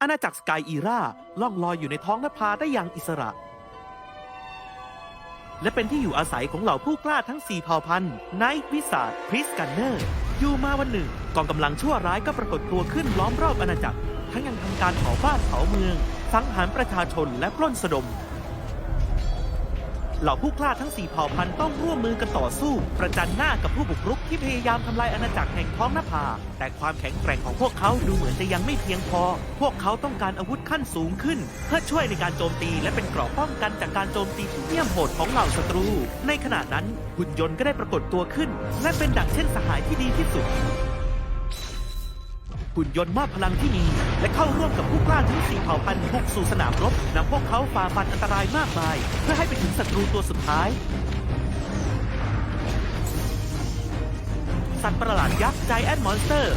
อาณาจักรสกายอีราล่องลอยอยู่ในท้องนภาได้อย่างอิสระ และเป็นที่อยู่อาศัยของเหล่าผู้กล้าทั้ง 4 เผ่าพันธุ์ไนท์วิสาดพริสกันเนอร์ อยู่มาวันหนึ่ง กองกำลังชั่วร้ายก็ปรากฏตัวขึ้นล้อมรอบอาณาจักร ทั้งยังทำการเผาบ้านเผาเมือง สังหารประชาชนและปล้นสะดม เหล่าผู้กล้าทั้ง 4 เผ่าพันธุ์ต้องร่วมมือกันต่อสู้ ประจันหน้ากับผู้บุกรุกที่พยายามทำลายอาณาจักรแห่งท้องนภา แต่ความแข็งแกร่งของพวกเขาดูเหมือนจะยังไม่เพียงพอ พวกเขาต้องการอาวุธขั้นสูงขึ้น เพื่อช่วยในการโจมตีและเป็นเกราะป้องกันจากการโจมตีที่เยี่ยมโหดของเหล่าศัตรู ในขณะนั้นหุ่นยนต์ก็ได้ปรากฏตัวขึ้น และเป็นดั่งเช่นสหายที่ดีที่สุด หุ่นยนต์มอบพลังที่มี และเข้าร่วมกับผู้กล้าทั้งสี่เผ่าพันธุ์บุกสู่สนามรบนำพวกเขาฝ่าฟันอันตรายมากมาย เพื่อให้ไปถึงศัตรูตัวสุดท้าย สัตว์ประหลาดยักษ์ไจแอนมอนสเตอร์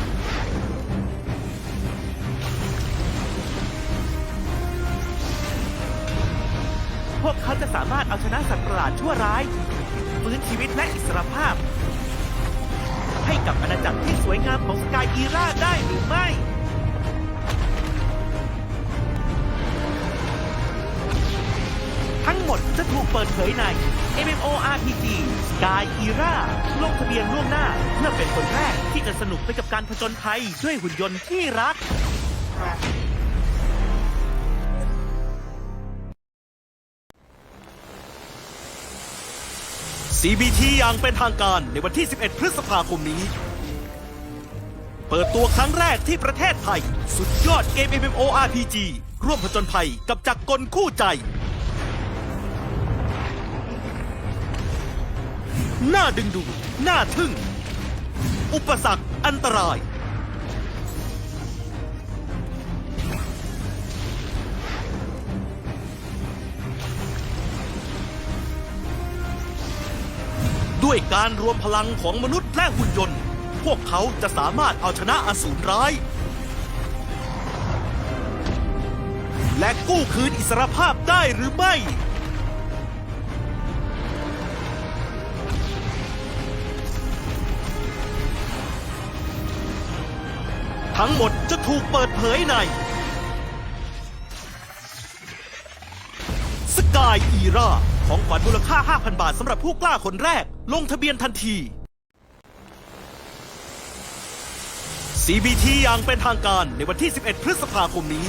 พวกเขาจะสามารถเอาชนะสัตว์ประหลาดชั่วร้ายฟื้นชีวิตและอิสรภาพ ให้กับอาณาจักรที่สวยงามของสกายอีราได้ ดจะถูกเปิดเผยใน MMORPG Sky Era ลงทะเบียนล่วงหน้า เพื่อเป็นคนแรกที่จะสนุกไปกับการผจญภัยด้วยหุ่นยนต์ที่รัก CBT อย่างเป็นทางการในวันที่ 11 พฤษภาคมนี้ เปิดตัวครั้งแรกที่ประเทศไทย สุดยอดเกม MMORPG ร่วมผจญภัยกับจักรกลคู่ใจ น่าดึงดูดน่าทึ่ง อุปสรรคอันตราย ด้วยการรวมพลังของมนุษย์และหุ่นยนต์ พวกเขาจะสามารถเอาชนะอสูรร้าย และกู้คืนอิสรภาพได้หรือไม่ ทั้งหมดจะถูกเปิดเผยใน สกายอีราของขวัญมูลค่า 5,000 บาทสำหรับผู้กล้าคนแรก ลงทะเบียนทันที CBT อย่างเป็นทางการในวันที่ 11 พฤษภาคมนี้